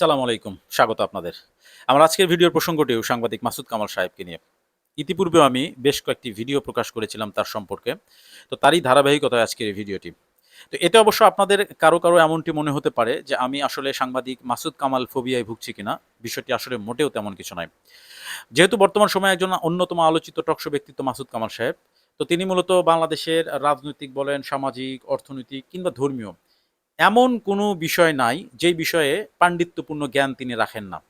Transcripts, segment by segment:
সালাম আলাইকুম, স্বাগত আপনাদের। আমার আজকের ভিডিওর প্রসঙ্গটিও সাংবাদিক মাসুদ কামাল সাহেবকে নিয়ে। ইতিপূর্বেও আমি বেশ কয়েকটি ভিডিও প্রকাশ করেছিলাম তার সম্পর্কে, তো তারই ধারাবাহিকতায় আজকের এই ভিডিওটি। তো এতে অবশ্য আপনাদের কারও কারও এমনটি মনে হতে পারে যে আমি আসলে সাংবাদিক মাসুদ কামাল ফোবিয়ায় ভুগছি কিনা, বিষয়টি আসলে মোটেও তেমন কিছু নয়। যেহেতু বর্তমান সময়ে একজন অন্যতম আলোচিত টকশো ব্যক্তিত্ব মাসুদ কামাল সাহেব, তো তিনি মূলত বাংলাদেশের রাজনৈতিক বলেন, সামাজিক, অর্থনৈতিক কিংবা ধর্মীয় এমন কোনো বিষয় নাই যেই বিষয়ে পাণ্ডিত্যপূর্ণ জ্ঞান তিনি রাখেন না।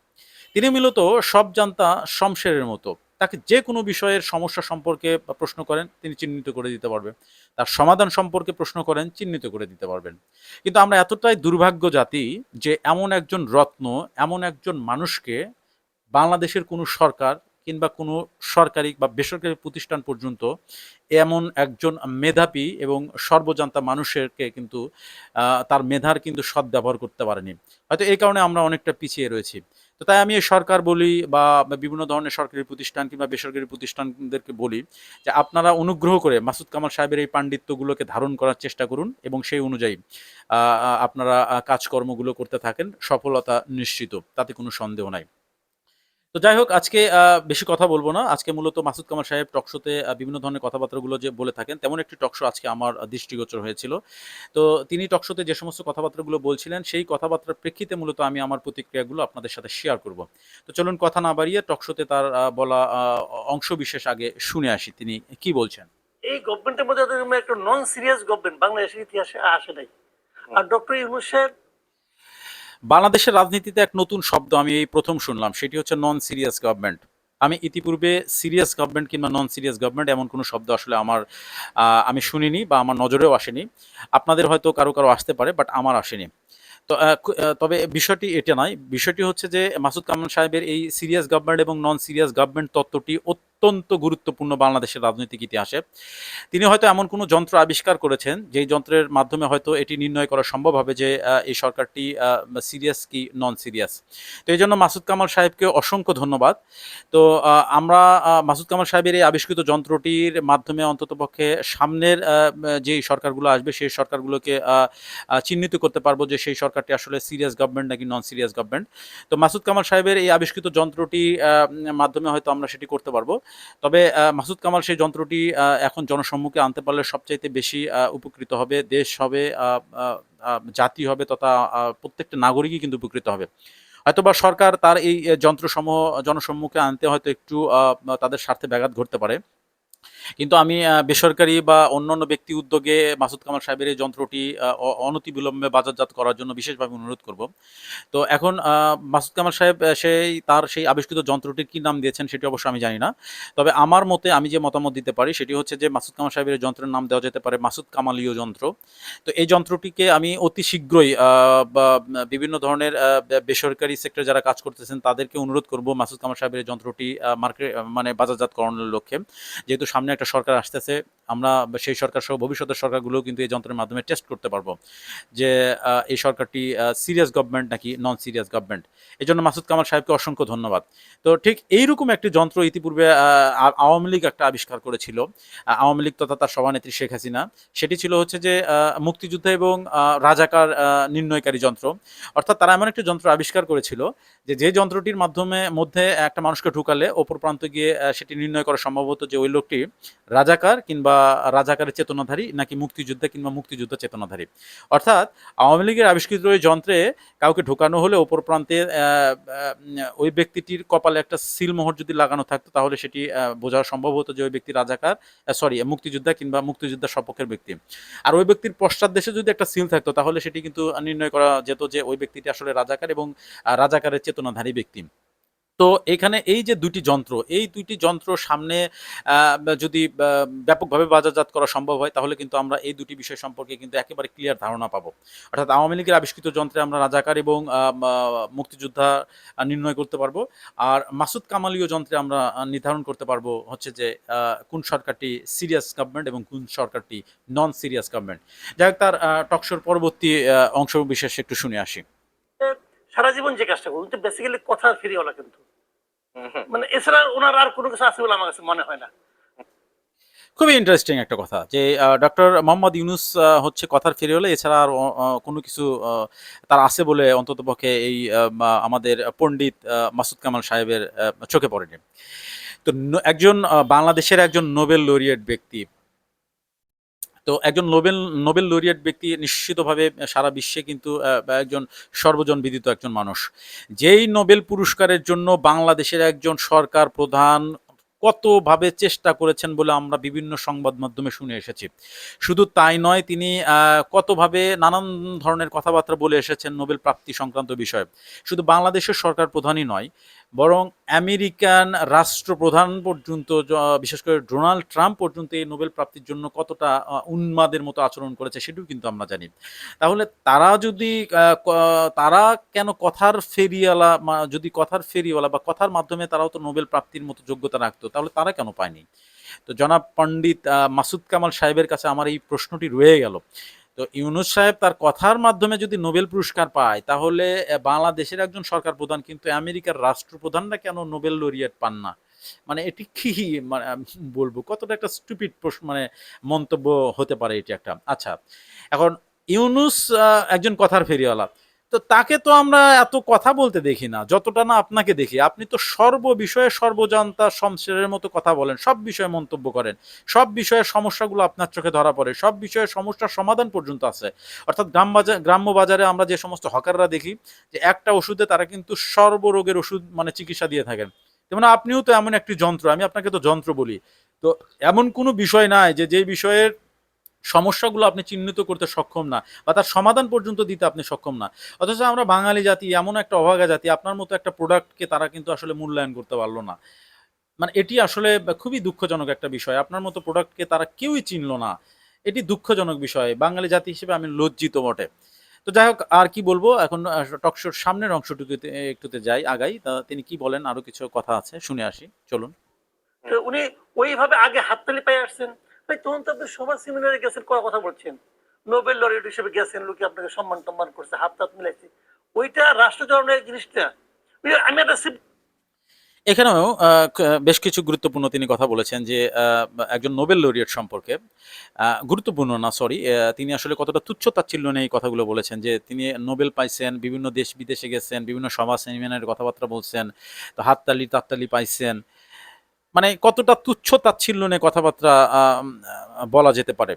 তিনি মূলত সব জানতা শমশেরের মতো। তাকে যে কোনো বিষয়ের সমস্যা সম্পর্কে প্রশ্ন করেন, তিনি চিহ্নিত করে দিতে পারবেন। তার সমাধান সম্পর্কে প্রশ্ন করেন, চিহ্নিত করে দিতে পারবেন। কিন্তু আমরা এতটাই দুর্ভাগ্য জাতি যে এমন একজন রত্ন, এমন একজন মানুষকে বাংলাদেশের কোনো সরকার কিংবা কোনো সরকারি বা বেসরকারি প্রতিষ্ঠান পর্যন্ত এমন একজন মেধাবী এবং সর্বজান্তা মানুষেরকে কিন্তু তার মেধার কিন্তু সদ্ব্যবহার করতে পারেনি। হয়তো এই কারণে আমরা অনেকটা পিছিয়ে রয়েছি। তো তাই আমি সরকার বলি বা বিভিন্ন ধরনের সরকারি প্রতিষ্ঠান কিংবা বেসরকারি প্রতিষ্ঠানদেরকে বলি যে আপনারা অনুগ্রহ করে মাসুদ কামাল সাহেবের এই পাণ্ডিত্যগুলোকে ধারণ করার চেষ্টা করুন এবং সেই অনুযায়ী আপনারা কাজকর্মগুলো করতে থাকেন। সফলতা নিশ্চিত, তাতে কোনো সন্দেহ নাই। তো যাই হোক, আজকে বেশি কথা বলব না। আজকে মূলত মাসুদ কামাল সাহেব টকশোতে বিভিন্ন ধরনের কথাবার্তাগুলো যে বলে থাকেন, তেমন একটি টকশো আজকে আমার দৃষ্টিগোচর হয়েছিল। তো তিনি টকশোতে যে সমস্ত কথাবার্তাগুলো বলছিলেন, সেই কথাবার্তার প্রেক্ষিতে মূলত আমি আমার প্রতিক্রিয়াগুলো আপনাদের সাথে শেয়ার করব। তো চলুন কথা না বাড়িয়ে টকশোতে তার বলা অংশ বিশেষ আগে শুনে আসি তিনি কি বলছেন। এই গভর্নমেন্টের মধ্যে একটা নন সিরিয়াস গভর্নমেন্ট বাংলাদেশের ইতিহাসে আসে নাই। আর ডক্টর ইউনুস সাহেব বাংলাদেশের রাজনীতিতে এক নতুন শব্দ আমি এই প্রথম শুনলাম, সেটি হচ্ছে নন সিরিয়াস গভর্নমেন্ট আমি ইতিপূর্বে সিরিয়াস গভর্নমেন্ট কিংবা নন সিরিয়াস গভর্নমেন্ট এমন কোনো শব্দ আসলে আমার আমি শুনিনি বা আমার নজরেও আসেনি। আপনাদের হয়তো কারও কারও আসতে পারে বাট আমার আসেনি। তো তবে বিষয়টি এটা নয়। বিষয়টি হচ্ছে যে মাসুদ কামাল সাহেবের এই সিরিয়াস গভর্নমেন্ট এবং নন সিরিয়াস গভর্নমেন্ট তত্ত্বটি অত্যন্ত গুরুত্বপূর্ণ বাংলাদেশের রাজনৈতিক ইতিহাসে। তিনি হয়তো এমন কোনো যন্ত্র আবিষ্কার করেছেন, যেই যন্ত্রের মাধ্যমে হয়তো এটি নির্ণয় করা সম্ভব হবে যে এই সরকারটি সিরিয়াস কি নন সিরিয়াস তো এই জন্য মাসুদ কামাল সাহেবকে অসংখ্য ধন্যবাদ। তো আমরা মাসুদ কামাল সাহেবের এই আবিষ্কৃত যন্ত্রটির মাধ্যমে অন্ততপক্ষে সামনের যেই সরকারগুলো আসবে, সেই সরকারগুলোকে চিহ্নিত করতে পারব যে, সেই সরকারটি আসলে সিরিয়াস গভর্নমেন্ট নাকি নন সিরিয়াস গভর্নমেন্ট তো মাসুদ কামাল সাহেবের এই আবিষ্কৃত যন্ত্রটি মাধ্যমে হয়তো আমরা সেটি করতে পারব। তবে মাসুদ কামাল সেই যন্ত্রটি এখন জনসম্মুখে আনতে পারলে সবচাইতে বেশি উপকৃত হবে, দেশ হবে জাতি হবে তথা প্রত্যেকটা নাগরিকই কিন্তু উপকৃত হবে। হয়তোবা সরকার তার এই যন্ত্রসমূহ, জনসম্মুখে আনতে হয়তো একটু তাদের স্বার্থে ব্যাঘাত ঘটতে পারে। কিন্তু আমি বেসরকারি বা অন্যান্য ব্যক্তি উদ্যোগে মাসুদ কামাল সাহেবের এই যন্ত্রটি অনতিবিলম্বে বাজারজাত করার জন্য বিশেষভাবে অনুরোধ করব। তো এখন মাসুদ কামাল সাহেব সেই, তার সেই আবিষ্কৃত যন্ত্রটির কি নাম দিয়েছেন সেটি অবশ্য আমি জানি না। তবে আমার মতে আমি যে মতামত দিতে পারি সেটি হচ্ছে যে মাসুদ কামাল সাহেবের যন্ত্রের নাম দেওয়া যেতে পারে মাসুদ কামালীয় যন্ত্র। তো এই যন্ত্রটিকে আমি অতি শীঘ্রই বিভিন্ন ধরনের বেসরকারি সেক্টরে যারা কাজ করতেছেন তাদেরকে অনুরোধ করব মাসুদ কামাল সাহেবের যন্ত্রটি মার্কেট মানে বাজারজাত করানোর লক্ষ্যে। যেহেতু সামনে একটা সরকার আসতেছে। আমরা সেই সরকার সহ ভবিষ্যতের সরকারগুলোও কিন্তু এই যন্ত্রের মাধ্যমে টেস্ট করতে পারব যে এই সরকারটি সিরিয়াস গভর্নমেন্ট নাকি নন সিরিয়াস গভর্নমেন্ট এই জন্য মাসুদ কামাল সাহেবকে অসংখ্য ধন্যবাদ। তো ঠিক এইরকম একটি যন্ত্র ইতিপূর্বে আওয়ামী লীগ একটা আবিষ্কার করেছিল। আওয়ামী লীগ তথা তার সভানেত্রী শেখ হাসিনা। সেটি ছিল হচ্ছে যে মুক্তিযুদ্ধ এবং রাজাকার নির্ণয়কারী যন্ত্র। অর্থাৎ তারা এমন একটি যন্ত্র আবিষ্কার করেছিল যে যে যন্ত্রটির মাধ্যমে মধ্যে একটা মানুষকে ঢুকালে অপর প্রান্ত গিয়ে সেটি নির্ণয় করা সম্ভব হতো যে, ওই লোকটি রাজাকার কিংবা রাজাকারের চেতনাধারী নাকি মুক্তিযোদ্ধা কিংবা মুক্তিযুদ্ধ চেতনাধারী? অর্থাৎ আওয়ামী লীগের আবিষ্কৃত ওই যন্ত্রে কাউকে ঢোকানো হলে ওপর প্রান্তে ওই ব্যক্তিটির কপালে একটা সিলমোহর যদি লাগানো থাকতো, তাহলে সেটি বোঝা সম্ভব হতো যে ওই ব্যক্তি রাজাকার সরি মুক্তিযোদ্ধা কিংবা মুক্তিযোদ্ধা সপক্ষের ব্যক্তি। আর ওই ব্যক্তির পশ্চাৎ দেশে যদি একটা সিল থাকতো, তাহলে সেটি কিন্তু নির্ণয় করা যেত যে ওই ব্যক্তিটি আসলে রাজাকার এবং রাজাকারের চেতনাধারী ব্যক্তি। তো এখানে এই যে দুটি যন্ত্র, এই দুইটি যন্ত্র সামনে যদি ব্যাপকভাবে বাজারজাত করা সম্ভব হয়, তাহলে কিন্তু আমরা এই দুটি বিষয় সম্পর্কে কিন্তু একেবারে ক্লিয়ার ধারণা পাবো। অর্থাৎ আওয়ামী লীগের আবিষ্কৃত যন্ত্রে আমরা রাজাকার এবং মুক্তিযোদ্ধা নির্ণয় করতে পারব। আর মাসুদ কামালীয় যন্ত্রে আমরা নির্ধারণ করতে পারব হচ্ছে যে কোন সরকারটি সিরিয়াস গভর্নমেন্ট এবং কোন সরকারটি নন সিরিয়াস গভর্নমেন্ট যাই হোক তার টকশোর পরবর্তী অংশ বিশেষ একটু শুনে আসি। সারা জীবন যে কাজটা করুন বেসিক্যালি কথা ফিরিওয়ালা কিন্তু। মানে এছাড়া ওনার আর কোনো কিছু আছে বলে আমার কাছে মনে হয় না। খুবই ইন্টারেস্টিং একটা কথা যে ডক্টর মোহাম্মদ ইউনুস হচ্ছে কথার ফিরে হলে এছাড়া আর কোনো কিছু আহ, তার আছে বলে অন্তত পক্ষে এই আহ, আমাদের পণ্ডিত আহ, মাসুদ কামাল সাহেবের আহ, চোখে পড়েনি। তো একজন বাংলাদেশের একজন নোবেল লরিয়েট ব্যক্তি তো একজন নোবেল নোবেল লরিয়েট ব্যক্তি নিশ্চিতভাবে সারা বিশ্বে কিন্তু একজন সর্বজন বিদিত একজন মানুষ। যেই নোবেল পুরস্কারের জন্য বাংলাদেশের একজন সরকার প্রধান কতভাবে চেষ্টা করেছেন বলে আমরা বিভিন্ন সংবাদ মাধ্যমে শুনে এসেছি। শুধু তাই নয়, তিনি কতভাবে নানান ধরনের কথাবার্তা বলে এসেছেন নোবেল প্রাপ্তি সংক্রান্ত বিষয়ে। শুধু বাংলাদেশের সরকার প্রধানই নয় বরং আমেরিকান রাষ্ট্রপ্রধান পর্যন্ত বিশেষ করে ডোনাল্ড ট্রাম্প পর্যন্ত এই নোবেল প্রাপ্তির জন্য কতটা উন্মাদের মতো আচরণ করেছে সেটাও কিন্তু আমরা জানি। তাহলে তারা যদি তারা কেন কথার ফেরিওয়ালা যদি কথার ফেরিওয়ালা বা কথার মাধ্যমে তারাও তো নোবেল প্রাপ্তির মতো যোগ্যতা রাখতো, তাহলে তারা কেন পায়নি? তো জনাব পণ্ডিত মাসুদ কামাল সাহেবের কাছে আমার এই প্রশ্নটি রয়ে গেল। তো ইউনুস সাহেব তার কথার মাধ্যমে যদি নোবেল পুরস্কার পায়, তাহলে বাংলাদেশের একজন সরকার প্রধান, কিন্তু আমেরিকার রাষ্ট্রপ্রধানরা কেন নোবেল লরিয়েট পান না? মানে এটি কি মানে বলব, কতটা একটা স্টুপিড প্রশ্ন মানে মন্তব্য হতে পারে এটি একটা। আচ্ছা এখন ইউনুস একজন কথার ফেরিওয়ালা। তো তাকে তো আমরা এত কথা বলতে দেখি না, যতটা না আপনাকে দেখি। আপনি তো সর্ব বিষয়ে সর্বজান্তা শমশেরের মতো কথা বলেন, সব বিষয়ে মন্তব্য করেন, সব বিষয়ের সমস্যাগুলো আপনার চোখে ধরা পড়ে, সব বিষয়ের সমস্যার সমাধান পর্যন্ত আছে। অর্থাৎ গ্রাম বাজার গ্রাম্য বাজারে আমরা যে সমস্ত হকাররা দেখি, যে একটা ওষুধে তারা কিন্তু সর্বরোগের ওষুধ মানে চিকিৎসা দিয়ে থাকেন। যেমন আপনিও তো এমন একটি যন্ত্র, আমি আপনাকে তো যন্ত্র বলি। তো এমন কোনো বিষয় নাই যে যেই বিষয়ের সমস্যাগুলো আপনি চিহ্নিত করতে সক্ষম না বা তার সমাধান পর্যন্ত দিতে আপনি সক্ষম না। অথচ আমরা বাঙালি জাতি, এমন একটা অভাগা জাতি, আপনার মতো একটা প্রোডাক্টকে তারা কিন্তু আসলে মূল্যায়ন করতে পারল না। মানে এটি আসলে খুবই দুঃখজনক একটা বিষয়। আপনার মতো প্রোডাক্টকে তারা কেউই চিনলো না। এটি দুঃখজনক বিষয়। বাঙালি জাতি হিসেবে আমি লজ্জিত বটে। তো যাই হোক, আর কি বলব? এখন টকশোর সামনের অংশটুকুতে, একটুতে যাই, আগাই। তা তিনি কি বলেন? আরও কিছু কথা আছে, শুনে আসি। চলুন। উনি ওইভাবে আগে হাততালি পাই আসছেন। ভাই, তখন তো আপনি সবার সেমিনারে গেছেন কয় কথা বলছেন। নোবেল লরিয়েট হিসেবে গেছেন, লোকে আপনাকে সম্মান টম্মান করছে, হাত টাত মিলাইছে। ওইটা রাষ্ট্রচরণের জিনিসটা। আমি একটা এখানেও বেশ কিছু গুরুত্বপূর্ণ তিনি কথা বলেছেন যে একজন নোবেল লরিয়েট সম্পর্কে। গুরুত্বপূর্ণ না সরি তিনি আসলে কতটা তুচ্ছ তাচ্ছিল্য নিয়ে এই কথাগুলো বলেছেন যে, তিনি নোবেল পাইছেন, বিভিন্ন দেশ বিদেশে গেছেন, বিভিন্ন সভা সেমিনারের কথাবার্তা বলছেন, তো হাততালি, তাত্তালি পাইছেন। মানে কতটা তুচ্ছ তাচ্ছিল্য নিয়ে কথাবার্তা বলা যেতে পারে।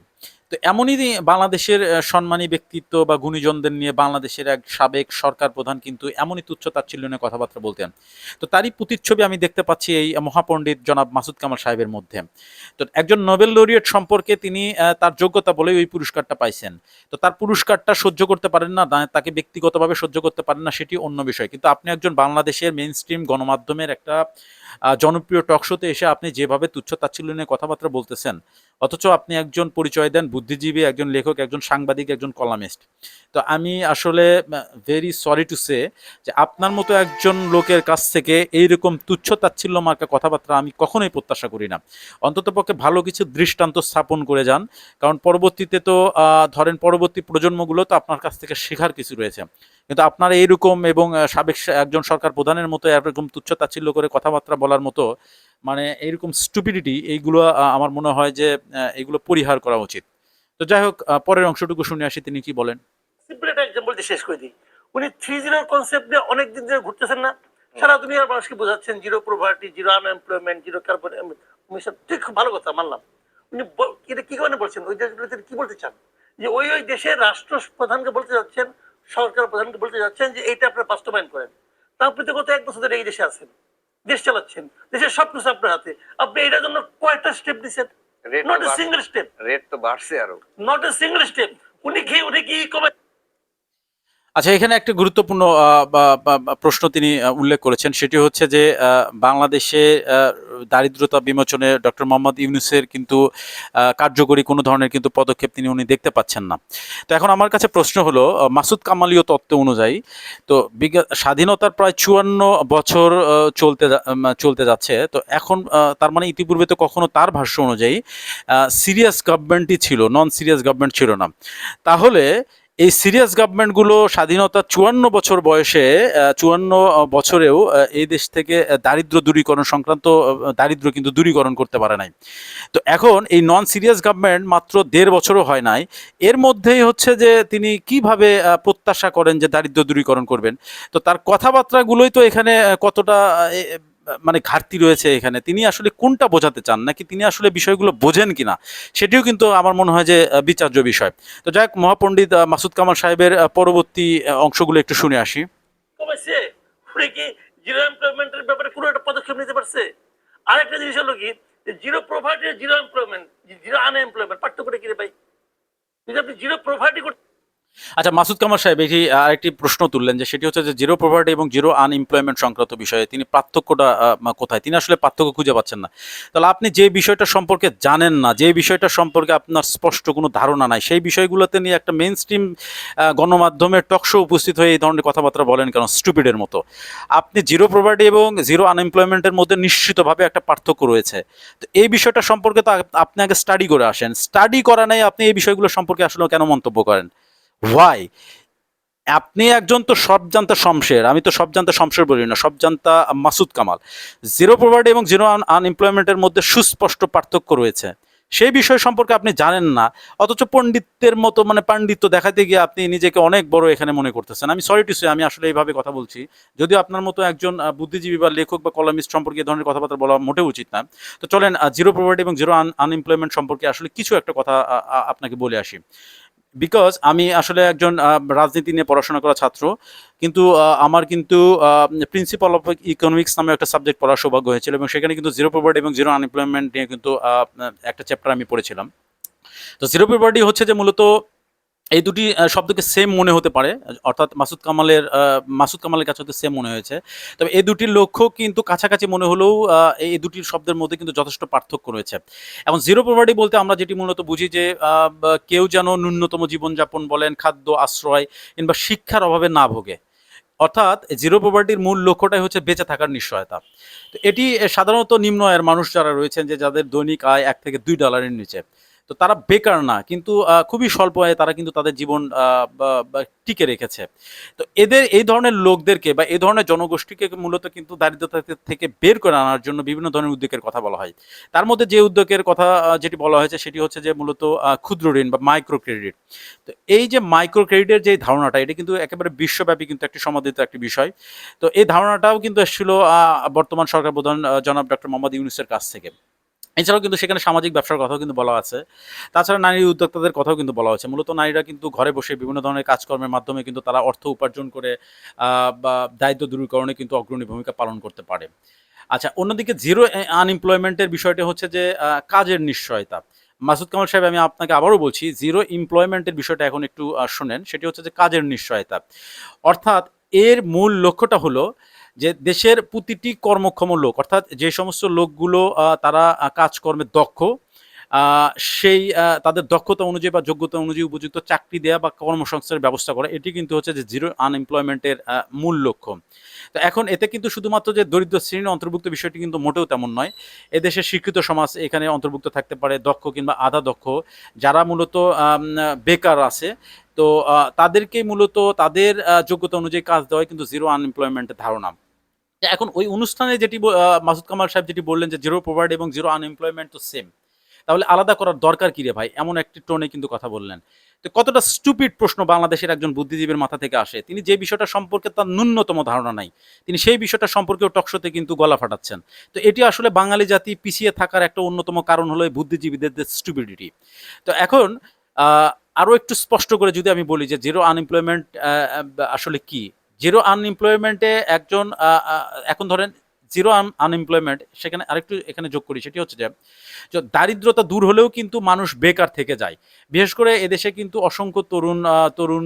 তো এমনই বাংলাদেশের সম্মানী ব্যক্তিত্ব বা গুণীজনদের নিয়ে বাংলাদেশের এক সাবেক সরকার প্রধান কিন্তু এমনই তুচ্ছ তাচ্ছিল্য নিয়ে কথাবার্তা বলতেন। তো তারই প্রতিচ্ছবি আমি দেখতে পাচ্ছি এই মহাপণ্ডিত জনাব মাসুদ কামাল সাহেবের মধ্যে। তো একজন নোবেল লরিয়েট সম্পর্কে তিনি তার যোগ্যতা বলেই ওই পুরস্কারটা পাইছেন। তো তার পুরস্কারটা সহ্য করতে পারেন না তাকে ব্যক্তিগতভাবে সহ্য করতে পারেন না, সেটি অন্য বিষয়। কিন্তু আপনি একজন বাংলাদেশের মেইন স্ট্রিম গণমাধ্যমের একটা জনপ্রিয় টক শোতে এসে আপনি যেভাবে তুচ্ছ তাচ্ছিল্য নিয়ে কথাবার্তা বলতেছেন, অথচ আপনি একজন পরিচয় দেন বুদ্ধিজীবী একজন লেখক, একজন সাংবাদিক, একজন কলামিস্ট। তো আমি আসলে ভেরি সরি টু সে যে আপনার মতো একজন লোকের কাছ থেকে এইরকম তুচ্ছ তাচ্ছিল্য মার্কা কথাবার্তা আমি কখনোই প্রত্যাশা করি না। অন্ততপক্ষে ভালো কিছু দৃষ্টান্ত স্থাপন করে যান, কারণ পরবর্তীতে তো ধরেন পরবর্তী প্রজন্মগুলো তো আপনার কাছ থেকে শেখার কিছু রয়েছে। কিন্তু আপনার এইরকম এবং সাবেক একজন সরকার প্রধানের মতো এরকম তুচ্ছ তাচ্ছিল্য করে কথাবার্তা বলার মতো মানে এইরকম স্টুপিডিটি এইগুলো আমার মনে হয় যে এগুলো পরিহার করা উচিত। তো যাই হোক পরের অংশটুকু শুনে আসি, তিনি কি বলেন? সিম্পল একটা এক্সাম্পল দিয়ে শেষ করে দিই। উনি থ্রি কনসেপ্ট নিয়ে অনেকদিন ধরে ঘুরতেছেন না। সারা দুনিয়ার মানুষকে বোঝাচ্ছেন zero poverty zero unemployment zero carbon mission ঠিক ভালো কথা, মানলাম। উনি এটা কি কারণে বলছেন? ওই কি বলতে চান? যে ওই ওই দেশের রাষ্ট্র প্রধানকে বলতে যাচ্ছেন, সরকার প্রধানকে বলতে যাচ্ছেন যে এইটা আপনারা বাস্তবায়ন করেন। আপনি তো গত এক বছর ধরে এই দেশে আছেন। দেশ চালাচ্ছেন। দেশের সব কিছু আপনার হাতে। আপনি এটার জন্য কয়েকটা স্টেপ দিচ্ছেন rate not a single step rate তো বাড়ছে আরও। নট এ সিঙ্গেল স্টেপ উনি কি উনি কি কবে আচ্ছা এখানে একটা গুরুত্বপূর্ণ প্রশ্ন তিনি উল্লেখ করেছেন। সেটি হচ্ছে যে বাংলাদেশে দারিদ্রতা বিমোচনে ডক্টর মোহাম্মদ ইউনুসের কিন্তু কার্যকরী কোনো ধরনের কিন্তু পদক্ষেপ তিনি উনি দেখতে পাচ্ছেন না। তো এখন আমার কাছে প্রশ্ন হলো মাসুদ কামালীয় তত্ত্ব অনুযায়ী, তো স্বাধীনতার প্রায় চুয়ান্ন বছর চলতে চলতে যাচ্ছে, তো এখন তার মানে ইতিপূর্বে তো কখনো তার ভাষ্য অনুযায়ী সিরিয়াস গভর্নমেন্টই ছিল নন সিরিয়াস গভর্নমেন্ট ছিল না। তাহলে এই সিরিয়াস গভর্নমেন্টগুলো স্বাধীনতা চুয়ান্ন বছর বয়সে চুয়ান্ন বছরেও এই দেশ থেকে দারিদ্র দূরীকরণ সংক্রান্ত দারিদ্র কিন্তু দূরীকরণ করতে পারে নাই। তো এখন এই নন সিরিয়াস গভর্নমেন্ট মাত্র দেড় বছরও হয় নাই। এর মধ্যেই হচ্ছে যে তিনি কীভাবে প্রত্যাশা করেন যে দারিদ্র দূরীকরণ করবেন? তো তার কথাবার্তাগুলোই তো এখানে কতটা মানে ঘাটতি রয়েছে এখানে, তিনি আসলে কোনটা বোঝাতে চান? নাকি তিনি আসলে বিষয়গুলো বোঝেন কিনা? সেটিও কিন্তু আমার মনে হয় যে বিচার্য বিষয়। তো যাই হোক, মহাপণ্ডিত মাসুদ কামাল সাহেবের পরবর্তী অংশগুলো একটু শুনে আসি। পদক্ষেপ নিতে পারছে? আরেকটা জিনিস হলো কি আচ্ছা মাসুদ কামাল সাহেব, এটি আরেকটি প্রশ্ন তুললেন যে সেটি হচ্ছে যে জিরো প্রভার্টি এবং জিরো আনএমপ্লয়মেন্ট সংক্রান্ত বিষয়ে তিনি পার্থক্যটা কোথায়? তিনি আসলে পার্থক্য খুঁজে পাচ্ছেন না। তাহলে আপনি যে বিষয়টা সম্পর্কে জানেন না, যে বিষয়টা সম্পর্কে আপনার স্পষ্ট কোনো ধারণা নাই, সেই বিষয়গুলোতে নিয়ে একটা মেন স্ট্রিম গণমাধ্যমের টকশো উপস্থিত হয়ে এই ধরনের কথাবার্তা বলেন কেন? স্টুপিডের মতো। আপনি জিরো প্রভার্টি এবং জিরো আনএমপ্লয়মেন্টের মধ্যে নিশ্চিতভাবে একটা পার্থক্য রয়েছে। তো এই বিষয়টা সম্পর্কে তো আপনি আগে স্টাডি করে আসেন। স্টাডি করা নেই, আপনি এই বিষয়গুলো সম্পর্কে আসলে কেন মন্তব্য করেন? হোয়াই আপনি একজন তো সব জানতা শমশের, আমি তো সব জানতা শমশের বলি না, সব জানতা মাসুদ কামাল। জিরো প্রভার্টি এবং জিরো আনএমপ্লয়মেন্টের মধ্যে সুস্পষ্ট পার্থক্য রয়েছে। সেই বিষয় সম্পর্কে আপনি জানেন না, অথচ পণ্ডিতের মতো মানে পাণ্ডিত্য দেখাতে গিয়ে আপনি নিজেকে অনেক বড় এখানে মনে করতেছেন। আমি সরি টু সে আমি আসলে এইভাবে কথা বলছি। যদিও আপনার মতো একজন বুদ্ধিজীবী বা লেখক বা কলামিস্ট সম্পর্কে এই ধরনের কথাবার্তা বলা মোটেও উচিত না। তো চলেন জিরো প্রভার্টি এবং জিরো আনএমপ্লয়মেন্ট সম্পর্কে আসলে কিছু একটা কথা আপনাকে বলে আসি। বিকজ আমি আসলে একজন রাজনীতি নিয়ে পড়াশোনা করা ছাত্র, কিন্তু আমার কিন্তু প্রিন্সিপাল অফ ইকোনমিক্স নামে একটা সাবজেক্ট পড়ার সৌভাগ্য হয়েছিল এবং সেখানে কিন্তু জিরো প্রভার্টি এবং জিরো আনএমপ্লয়মেন্ট নিয়ে কিন্তু একটা চ্যাপ্টার আমি পড়েছিলাম। তো জিরো প্রভার্টি হচ্ছে যে মূলত এই দুটি শব্দকে সেম মনে হতে পারে, অর্থাৎ মাসুদ কামালের মাসুদ কামালের কাছে হতে সেম মনে হয়েছে। তবে এই দুটির লক্ষ্য কিন্তু কাছাকাছি মনে হলেও এই দুটির শব্দের মধ্যে কিন্তু যথেষ্ট পার্থক্য রয়েছে। এখন জিরো প্রভার্টি বলতে আমরা যেটি মূলত বুঝি যে কেউ যেন ন্যূনতম জীবনযাপন বলেন, খাদ্য আশ্রয় কিংবা শিক্ষার অভাবে না ভোগে। অর্থাৎ জিরো প্রভার্টির মূল লক্ষ্যটাই হচ্ছে বেঁচে থাকার নিশ্চয়তা। তো এটি সাধারণত নিম্ন আয়ের মানুষ যারা রয়েছেন যে যাদের দৈনিক আয় এক থেকে দুই ডলারের নিচে। তো তারা বেকার না, কিন্তু খুবই স্বল্প আয়ে তারা কিন্তু তাদের জীবন টিকে রেখেছে। তো এদের এই ধরনের লোকদেরকে বা এই ধরনের জনগোষ্ঠীকে মূলত কিন্তু দারিদ্রতা থেকে বের করে আনার জন্য বিভিন্ন ধরনের উদ্যোগের কথা বলা হয়। তার মধ্যে যে উদ্যোগের কথা যেটি বলা হয়েছে সেটি হচ্ছে যে মূলত ক্ষুদ্র ঋণ বা মাইক্রো ক্রেডিট তো এই যে মাইক্রো ক্রেডিটের যে ধারণাটা, এটা কিন্তু একেবারে বিশ্বব্যাপী কিন্তু একটি সমাদিত একটি বিষয়। তো এই ধারণাটাও কিন্তু এসেছিল বর্তমান সরকার প্রধান জনাব ডক্টর মোহাম্মদ ইউনুসের কাছ থেকে। এছাড়াও কিন্তু সেখানে সামাজিক ব্যবসার কথাও কিন্তু বলা আছে। তাছাড়া নারী উদ্যোক্তাদের কথাও কিন্তু বলা হয়েছে। মূলত নারীরা কিন্তু ঘরে বসে বিভিন্ন ধরনের কাজকর্মের মাধ্যমে কিন্তু তারা অর্থ উপার্জন করে বা দায়িত্ব দূরীকরণে কিন্তু অগ্রণী ভূমিকা পালন করতে পারে। আচ্ছা অন্যদিকে জিরো আনএমপ্লয়মেন্টের বিষয়টি হচ্ছে যে কাজের নিশ্চয়তা। মাসুদ কামাল সাহেব, আমি আপনাকে আবারও বলছি, জিরো এমপ্লয়মেন্টের বিষয়টা এখন একটু শোনেন। সেটি হচ্ছে যে কাজের নিশ্চয়তা। অর্থাৎ এর মূল লক্ষ্যটা হলো যে দেশের প্রতিটি কর্মক্ষম লোক অর্থাৎ যে সমস্ত লোকগুলো তারা কাজকর্মে দক্ষ সেই তাদের দক্ষতা অনুযায়ী বা যোগ্যতা অনুযায়ী উপযুক্ত চাকরি দেওয়া বা কর্মসংস্থানের ব্যবস্থা করা, এটি কিন্তু হচ্ছে যে জিরো আনএমপ্লয়মেন্টের মূল লক্ষ্য। তো এখন এতে কিন্তু শুধুমাত্র যে দরিদ্র শ্রেণির অন্তর্ভুক্ত বিষয়টি কিন্তু মোটেও তেমন নয়। এদেশের শিক্ষিত সমাজ এখানে অন্তর্ভুক্ত থাকতে পারে, দক্ষ কিংবা আধা দক্ষ, যারা মূলত বেকার আছে। তো তাদেরকে মূলত তাদের যোগ্যতা অনুযায়ী কাজ দেওয়া কিন্তু জিরো আনএমপ্লয়মেন্টের ধারণা। এখন ওই অনুষ্ঠানে যেটি মাসুদ কামাল সাহেব যেটি বললেন যে জিরো প্রভার্টি এবং জিরো আনএমপ্লয়মেন্ট তো সেম তাহলে আলাদা করার দরকার কি রে ভাই? এমন একটি টোনে কিন্তু কথা বললেন। তো কতটা স্টুপিড প্রশ্ন বাংলাদেশের একজন বুদ্ধিজীবীর মাথা থেকে আসে? তিনি যে বিষয়টা সম্পর্কে তার ন্যূনতম ধারণা নাই। তিনি সেই বিষয়টা সম্পর্কেও টকশোতে কিন্তু গলা ফাটাচ্ছেন। তো এটি আসলে বাঙালি জাতি পিছিয়ে থাকার একটা অন্যতম কারণ হলো বুদ্ধিজীবীদের স্টুপিডিটি তো এখন আরও একটু স্পষ্ট করে যদি আমি বলি যে জিরো আনএমপ্লয়মেন্ট আসলে কি? জিরো আনএমপ্লয়মেন্টে একজন এখন ধরেন জিরো আনএমপ্লয়মেন্ট সেখানে আরেকটু এখানে যোগ করি, সেটি হচ্ছে যে দারিদ্রতা দূর হলেও কিন্তু মানুষ বেকার থেকে যায়। বিশেষ করে এদেশে কিন্তু অসংখ্য তরুণ তরুণ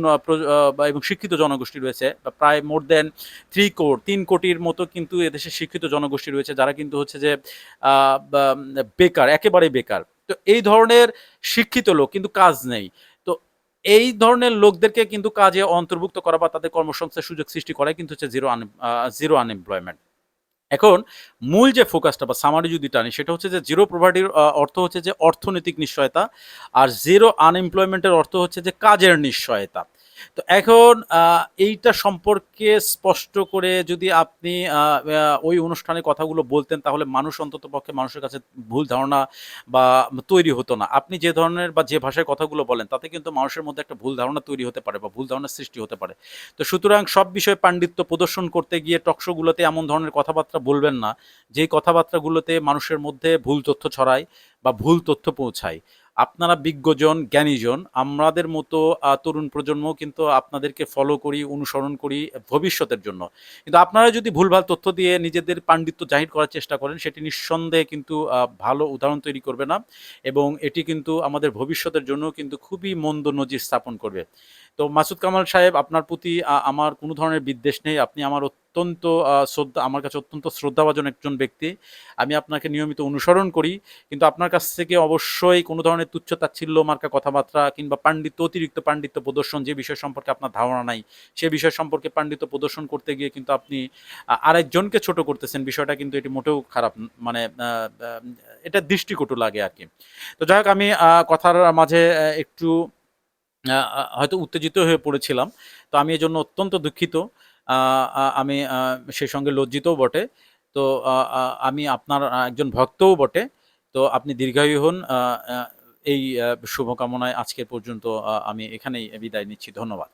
এবং শিক্ষিত জনগোষ্ঠী রয়েছে প্রায় মোর দেন থ্রি কোর তিন কোটির মতো কিন্তু এদেশে শিক্ষিত জনগোষ্ঠী রয়েছে, যারা কিন্তু হচ্ছে যে বেকার একেবারে বেকার। তো এই ধরনের শিক্ষিত লোক কিন্তু কাজ নেই। তো এই ধরনের লোকদেরকে কিন্তু কাজে অন্তর্ভুক্ত করা বা তাদের কর্মসংস্থার সুযোগ সৃষ্টি করাই কিন্তু হচ্ছে জিরো আন জিরো আনএমপ্লয়মেন্ট এখন মূল যে ফোকাসটা বা সামারি যদি টানি, সেটা হচ্ছে যে জিরো প্রভার্টির অর্থ হচ্ছে যে অর্থনৈতিক নিশ্চয়তা আর জিরো আনএমপ্লয়মেন্টের অর্থ হচ্ছে যে কাজের নিশ্চয়তা। তো এখন এইটা সম্পর্কে স্পষ্ট করে যদি আপনি ওই অনুষ্ঠানে কথাগুলো বলতেন, তাহলে মানুষ অন্তত পক্ষে মানুষের কাছে ভুল ধারণা বা তৈরি হতো না। আপনি যে ধরনের বা যে ভাষায় কথাগুলো বলেন, তাতে কিন্তু মানুষের মধ্যে একটা ভুল ধারণা তৈরি হতে পারে বা ভুল ধারণার সৃষ্টি হতে পারে। তো সুতরাং সব বিষয়ে পাণ্ডিত্য প্রদর্শন করতে গিয়ে টকশোগুলোতে এমন ধরনের কথাবার্তা বলবেন না, যেই কথাবার্তাগুলোতে মানুষের মধ্যে ভুল তথ্য ছড়ায় বা ভুল তথ্য পৌঁছায়। আপনারা বিজ্ঞজন, জ্ঞানীজন, আমাদের মতো তরুণ প্রজন্ম কিন্তু আপনাদেরকে ফলো করি, অনুসরণ করি ভবিষ্যতের জন্য। কিন্তু আপনারা যদি ভুলভাল তথ্য দিয়ে নিজেদের পাণ্ডিত্য জাহির করার চেষ্টা করেন, সেটি নিঃসন্দেহে কিন্তু ভালো উদাহরণ তৈরি করবে না এবং এটি কিন্তু আমাদের ভবিষ্যতের জন্য কিন্তু খুবই মন্দ নজির স্থাপন করবে। তো মাসুদ কামাল সাহেব, আপনার প্রতি আমার কোনো ধরনের বিদ্বেষ নেই, আপনি আমার অত্যন্ত শ্রদ্ধা, আমার কাছে অত্যন্ত শ্রদ্ধাভাজন একজন ব্যক্তি। আমি আপনাকে নিয়মিত অনুসরণ করি, কিন্তু আপনার কাছ থেকে অবশ্যই কোনো ধরনের তুচ্ছ তাচ্ছিল্য, মার্কা কথাবার্তা কিংবা পাণ্ডিত্য, অতিরিক্ত পাণ্ডিত্য প্রদর্শন যে বিষয় সম্পর্কে আপনার ধারণা নাই, সে বিষয় সম্পর্কে পাণ্ডিত্য প্রদর্শন করতে গিয়ে কিন্তু আপনি আরেকজনকে ছোট করতেছেন, বিষয়টা কিন্তু এটি মোটেও খারাপ মানে এটা দৃষ্টিকটু লাগে আর কি তো যাই হোক, আমি কথার মাঝে একটু হয়তো উত্তেজিত হয়ে পড়েছিলাম। তো আমি এজন্য অত্যন্ত দুঃখিত। আমি সেই সঙ্গে লজ্জিতও বটে। তো আমি আপনার একজন ভক্তও বটে। তো আপনি দীর্ঘায়ু হন এই শুভকামনায় আজকের পর্যন্ত আমি এখানেই বিদায় নিচ্ছি। ধন্যবাদ।